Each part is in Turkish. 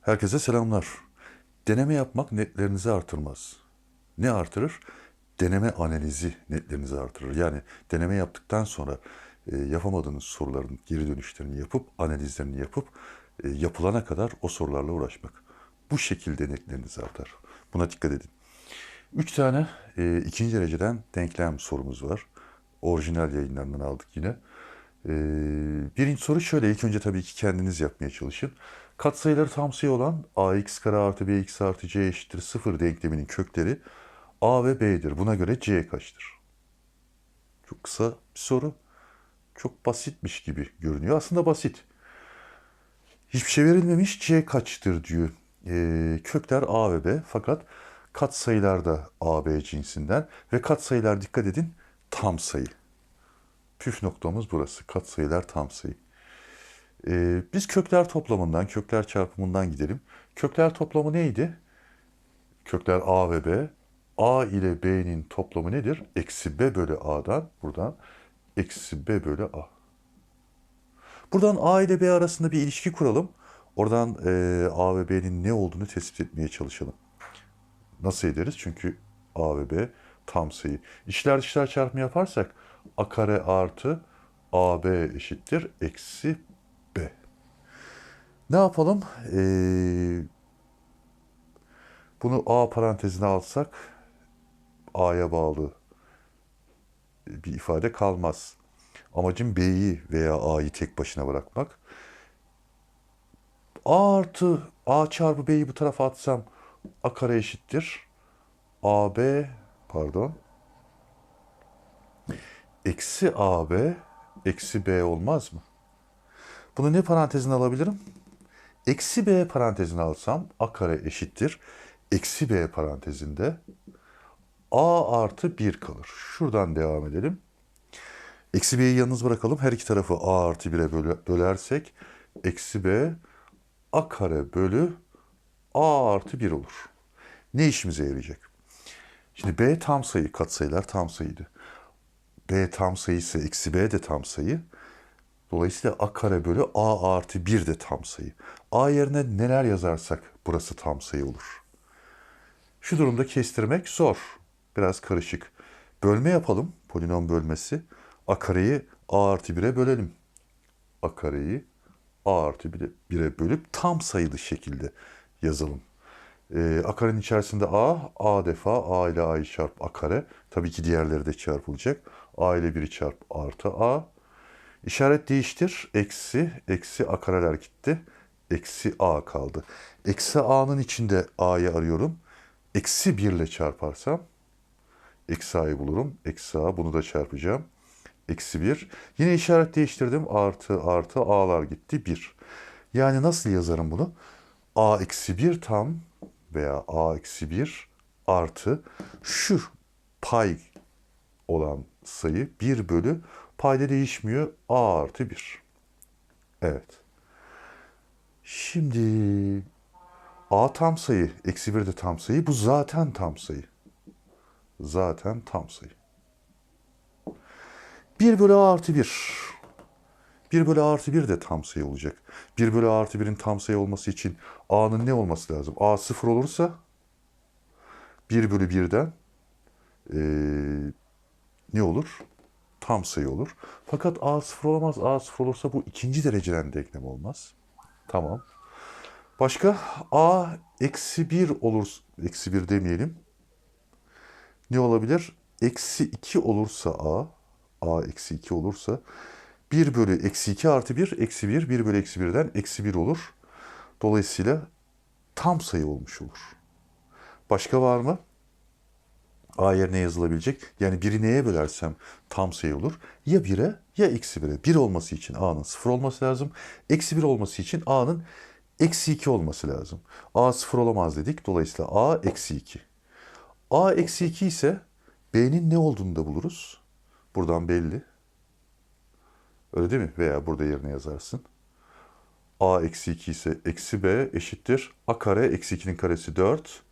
Herkese selamlar. Deneme yapmak netlerinizi artırmaz. Ne artırır? Deneme analizi netlerinizi artırır. Yani deneme yaptıktan sonra e, yapamadığınız soruların geri dönüşlerini yapıp, analizlerini yapıp, e, yapılana kadar o sorularla uğraşmak. Bu şekilde netleriniz artar. Buna dikkat edin. Üç tane e, ikinci dereceden denklem sorumuz var. Orijinal yayınlarından aldık yine. E, birinci soru şöyle. İlk önce tabii ki kendiniz yapmaya çalışın. Katsayıları tam sayı olan ax kare artı bx artı c eşittir 0 denkleminin kökleri a ve b'dir. Buna göre c kaçtır? Çok kısa bir soru. Çok basitmiş gibi görünüyor. Aslında basit. Hiçbir şey verilmemiş. C kaçtır diyor. Ee, kökler A ve B. Fakat katsayılar da A, B cinsinden. Ve katsayılar dikkat edin tam sayı. Püf noktamız burası. Katsayılar tam sayı. Ee, biz kökler toplamından, kökler çarpımından gidelim. Kökler toplamı neydi? Kökler A ve B. A ile B'nin toplamı nedir? Eksi B bölü A'dan. Buradan eksi B bölü A. Buradan A ile B arasında bir ilişki kuralım. Oradan e, A ve B'nin ne olduğunu tespit etmeye çalışalım. Nasıl ederiz? Çünkü A ve B tam sayı. İşler dışlar çarpımı yaparsak A kare artı AB eşittir eksi. Ne yapalım? Ee, bunu A parantezine alsak A'ya bağlı bir ifade kalmaz. Amacım B'yi veya A'yı tek başına bırakmak. A artı A çarpı B'yi bu tarafa atsam A kare eşittir. AB pardon. Eksi AB eksi B olmaz mı? Bunu ne parantezine alabilirim? Eksi B parantezine alsam A kare eşittir. Eksi B parantezinde A artı 1 kalır. Şuradan devam edelim. Eksi B'yi yalnız bırakalım. Her iki tarafı A artı 1'e böle- bölersek eksi B A kare bölü A artı 1 olur. Ne işimize yarayacak? Şimdi B tam sayı, katsayılar tam sayıydı. B tam sayı ise eksi B de tam sayı. Dolayısıyla A kare bölü A artı 1 de tam sayı. A yerine neler yazarsak burası tam sayı olur. Şu durumda kestirmek zor. Biraz karışık. Bölme yapalım. Polinom bölmesi. A kareyi A artı 1'e bölelim. A kareyi A artı 1'e 1'e bölüp tam sayılı şekilde yazalım. Ee, A karenin içerisinde A, A defa A ile A'yı çarp A kare. Tabii ki diğerleri de çarpılacak. A ile 1'i çarp artı A. İşaret değiştir. Eksi, eksi A kareler gitti. Eksi A kaldı. Eksi A'nın içinde A'yı arıyorum. Eksi 1 ile çarparsam eksi A'yı bulurum. Eksi A bunu da çarpacağım. Eksi 1. Yine işaret değiştirdim. Artı artı A'lar gitti 1. Yani nasıl yazarım bunu? A eksi 1 tam veya A eksi 1 artı şu pay olan sayı 1 bölü payda değişmiyor. A artı 1. Evet. Şimdi A tam sayı, eksi 1 de tam sayı. Bu zaten tam sayı. Zaten tam sayı. 1 bölü A artı 1. 1 bölü A artı 1 de tam sayı olacak. 1 bölü A artı 1'in tam sayı olması için A'nın ne olması lazım? A 0 olursa 1 bölü 1'den eee, ne olur? Tam sayı olur. Fakat A 0 olamaz. A 0 olursa bu ikinci dereceden denklem olmaz. Tamam. Başka A eksi 1 olur. Eksi 1 demeyelim. Ne olabilir? Eksi 2 olursa A, A eksi 2 olursa 1 bölü eksi 2 artı 1 eksi 1, 1 bölü eksi 1'den eksi 1 olur. Dolayısıyla tam sayı olmuş olur. Başka var mı? A yerine yazılabilecek. Yani 1'i neye bölersem tam sayı olur. Ya 1'e ya eksi 1'e. 1 olması için A'nın 0 olması lazım. Eksi 1 olması için A'nın eksi 2 olması lazım. A 0 olamaz dedik. Dolayısıyla A eksi 2. A eksi 2 ise B'nin ne olduğunu da buluruz. Buradan belli. Öyle değil mi? Veya burada yerine yazarsın. A eksi 2 ise eksi B eşittir. A kare eksi 2'nin karesi 4.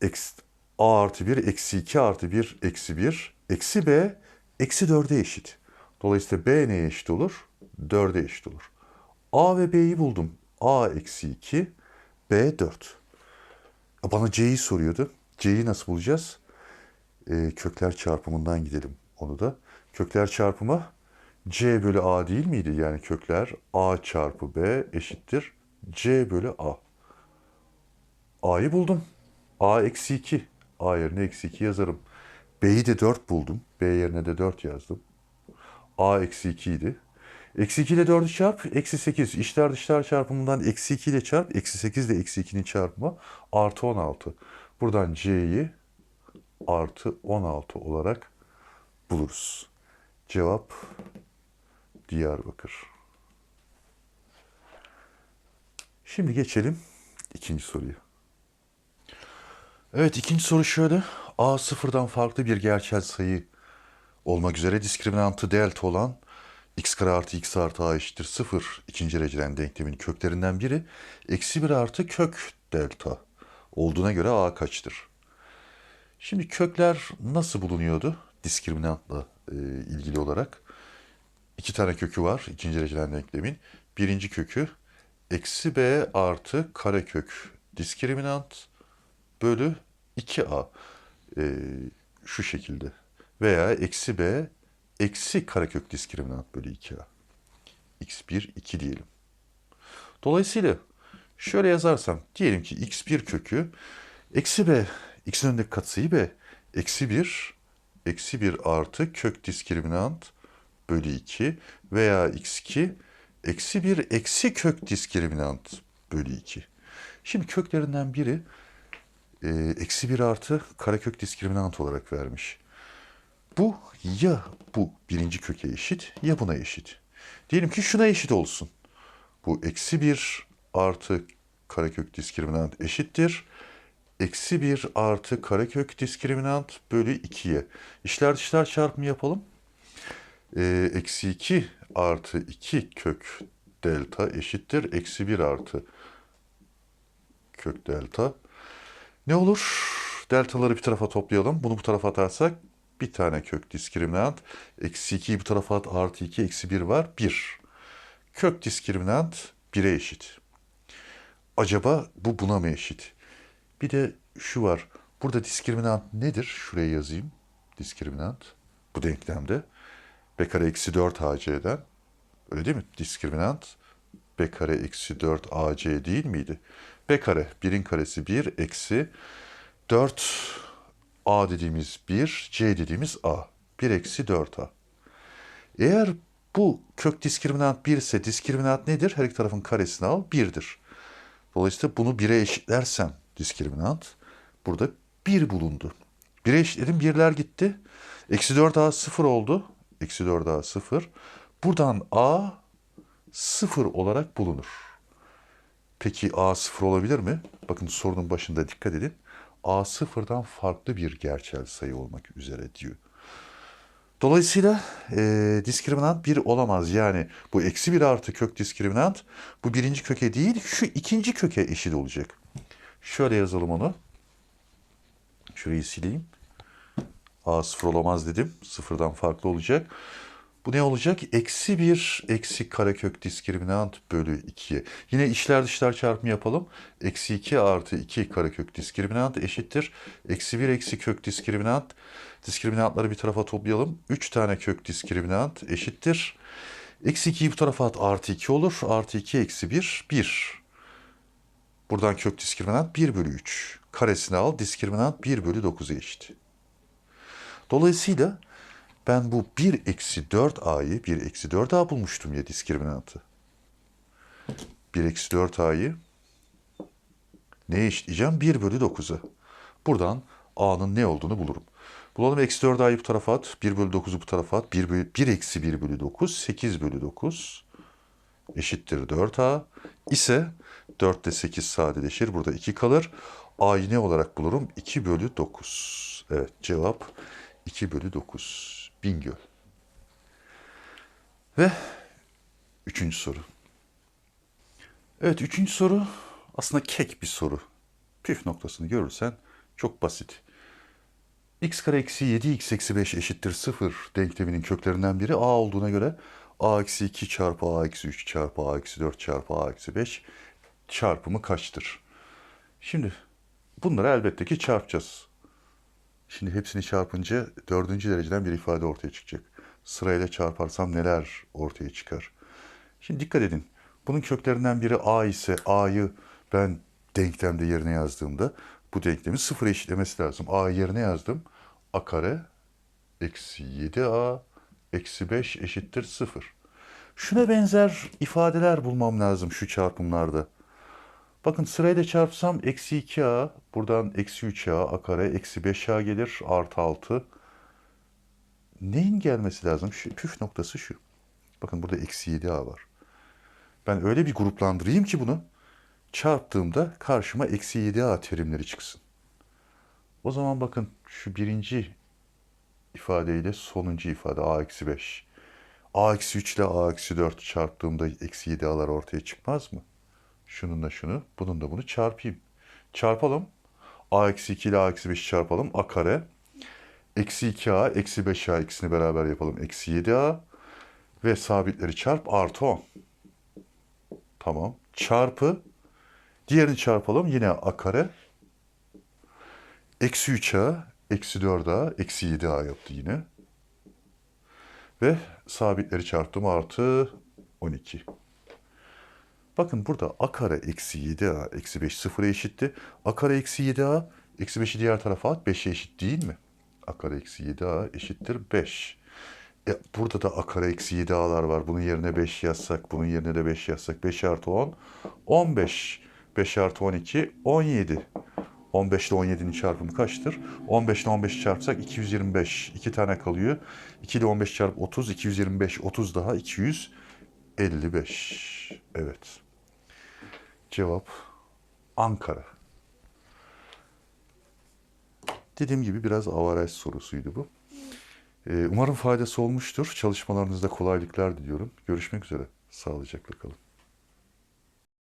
Eksi, A artı 1 eksi 2 artı 1 eksi 1. Eksi B eksi 4'e eşit. Dolayısıyla B neye eşit olur? 4'e eşit olur. A ve B'yi buldum. A eksi 2 B 4. Bana C'yi soruyordu. C'yi nasıl bulacağız? Ee, kökler çarpımından gidelim onu da. Kökler çarpımı C bölü A değil miydi? Yani kökler A çarpı B eşittir C bölü A. A'yı buldum. A eksi 2. A yerine eksi 2 yazarım. B'yi de 4 buldum. B yerine de 4 yazdım. A eksi 2 idi. Eksi 2 ile 4'ü çarp, eksi 8. İşler dışlar çarpımından eksi 2 ile çarp, eksi 8 ile eksi 2'nin çarpımı artı 16. Buradan C'yi artı 16 olarak buluruz. Cevap Diyarbakır. Şimdi geçelim ikinci soruya. Evet ikinci soru şöyle. A sıfırdan farklı bir gerçel sayı olmak üzere diskriminantı delta olan x kare artı x artı a eşittir 0 ikinci dereceden denklemin köklerinden biri eksi 1 artı kök delta olduğuna göre a kaçtır? Şimdi kökler nasıl bulunuyordu diskriminantla e, ilgili olarak? İki tane kökü var ikinci dereceden denklemin. Birinci kökü eksi b artı karekök diskriminant bölü 2a e, şu şekilde veya eksi b eksi karekök diskriminant bölü 2a. x1 2 diyelim. Dolayısıyla şöyle yazarsam diyelim ki x1 kökü eksi b x'in önündeki katsayı b eksi 1 eksi 1 artı kök diskriminant bölü 2 veya x2 eksi 1 eksi kök diskriminant bölü 2. Şimdi köklerinden biri eksi 1 artı karekök diskriminant olarak vermiş. Bu ya bu birinci köke eşit ya buna eşit. Diyelim ki şuna eşit olsun. Bu eksi 1 artı karekök diskriminant eşittir. Eksi 1 artı karekök diskriminant bölü 2'ye. İşler dışlar çarpımı yapalım. Ee, eksi 2 artı 2 kök delta eşittir. Eksi 1 artı kök delta. Ne olur? Deltaları bir tarafa toplayalım. Bunu bu tarafa atarsak bir tane kök diskriminant. Eksi 2'yi bu tarafa at. Artı 2 eksi 1 var. 1. Kök diskriminant 1'e eşit. Acaba bu buna mı eşit? Bir de şu var. Burada diskriminant nedir? Şuraya yazayım. Diskriminant. Bu denklemde. B kare eksi 4 AC'den. Öyle değil mi? Diskriminant B kare eksi 4 AC değil miydi? B kare 1'in karesi 1 eksi 4 A dediğimiz 1, C dediğimiz A. 1 eksi 4A. Eğer bu kök diskriminant 1 ise diskriminant nedir? Her iki tarafın karesini al 1'dir. Dolayısıyla bunu 1'e eşitlersem diskriminant burada 1 bulundu. 1'e eşitledim birler gitti. Eksi 4A 0 oldu. Eksi 4A 0. Buradan A 0 olarak bulunur. Peki A 0 olabilir mi? Bakın sorunun başında dikkat edin. A sıfırdan farklı bir gerçel sayı olmak üzere diyor. Dolayısıyla e, diskriminant 1 olamaz. Yani bu eksi 1 artı kök diskriminant bu birinci köke değil şu ikinci köke eşit olacak. Şöyle yazalım onu. Şurayı sileyim. A sıfır olamaz dedim. Sıfırdan farklı olacak. Bu ne olacak? Eksi 1 eksi karekök diskriminant bölü 2'ye. Yine işler dışlar çarpımı yapalım. Eksi 2 artı 2 karekök diskriminant eşittir. Eksi 1 eksi kök diskriminant. Diskriminantları bir tarafa toplayalım. 3 tane kök diskriminant eşittir. Eksi 2'yi bu tarafa at artı 2 olur. Artı 2 eksi 1 1. Buradan kök diskriminant 1 bölü 3. Karesini al diskriminant 1 bölü 9'a eşit. Dolayısıyla ben bu 1 eksi 4a'yı 1 eksi 4a bulmuştum ya diskriminantı. 1 eksi 4a'yı neye eşitleyeceğim? 1 bölü 9'a. Buradan a'nın ne olduğunu bulurum. Bulalım eksi 4a'yı bu tarafa at. 1 bölü 9'u bu tarafa at. 1, bölü, 1 eksi 1 bölü 9. 8 bölü 9 eşittir 4a ise 4 ile 8 sadeleşir. Burada 2 kalır. A'yı ne olarak bulurum? 2 bölü 9. Evet cevap 2 bölü 9. Bingöl. Ve üçüncü soru. Evet üçüncü soru aslında kek bir soru. Püf noktasını görürsen çok basit. x kare eksi 7x eksi 5 eşittir 0 denkleminin köklerinden biri a olduğuna göre a eksi 2 çarpı a eksi 3 çarpı a eksi 4 çarpı a eksi 5 çarpımı kaçtır? Şimdi bunları elbette ki çarpacağız. Şimdi hepsini çarpınca dördüncü dereceden bir ifade ortaya çıkacak. Sırayla çarparsam neler ortaya çıkar? Şimdi dikkat edin. Bunun köklerinden biri a ise a'yı ben denklemde yerine yazdığımda bu denklemi sıfır eşitlemesi lazım. a yerine yazdım. a kare eksi 7a eksi 5 eşittir 0. Şuna benzer ifadeler bulmam lazım şu çarpımlarda. Bakın sırayla çarpsam eksi 2a, buradan eksi 3a, a kare, eksi 5a gelir, artı 6. Neyin gelmesi lazım? Şu, püf noktası şu. Bakın burada eksi 7a var. Ben öyle bir gruplandırayım ki bunu, çarptığımda karşıma eksi 7a terimleri çıksın. O zaman bakın şu birinci ifadeyle sonuncu ifade a eksi 5. a eksi 3 ile a eksi 4 çarptığımda eksi 7a'lar ortaya çıkmaz mı? Şununla şunu, bunun da bunu çarpayım. Çarpalım. a eksi 2 ile a eksi 5 çarpalım. a kare. Eksi 2a, eksi 5a ikisini beraber yapalım. Eksi 7a ve sabitleri çarp artı 10. Tamam. Çarpı. Diğerini çarpalım. Yine a kare. Eksi 3a, eksi 4a, eksi 7a yaptı yine. Ve sabitleri çarptım artı 12. Bakın burada a kare eksi 7a eksi 5 sıfıra eşitti. a kare eksi 7a eksi 5'i diğer tarafa at 5'e eşit değil mi? a kare eksi 7a eşittir 5. E, burada da a kare eksi 7a'lar var. Bunun yerine 5 yazsak, bunun yerine de 5 yazsak. 5 artı 10, 15. 5 artı 12, 17. 15 ile 17'nin çarpımı kaçtır? 15 ile 15'i çarpsak 225. 2 tane kalıyor. 2 ile 15 çarp 30, 225. 30 daha 255. Evet. Cevap Ankara. Dediğim gibi biraz avaraj sorusuydu bu. Ee, Umarım faydası olmuştur. Çalışmalarınızda kolaylıklar diliyorum. Görüşmek üzere. Sağlıcakla kalın.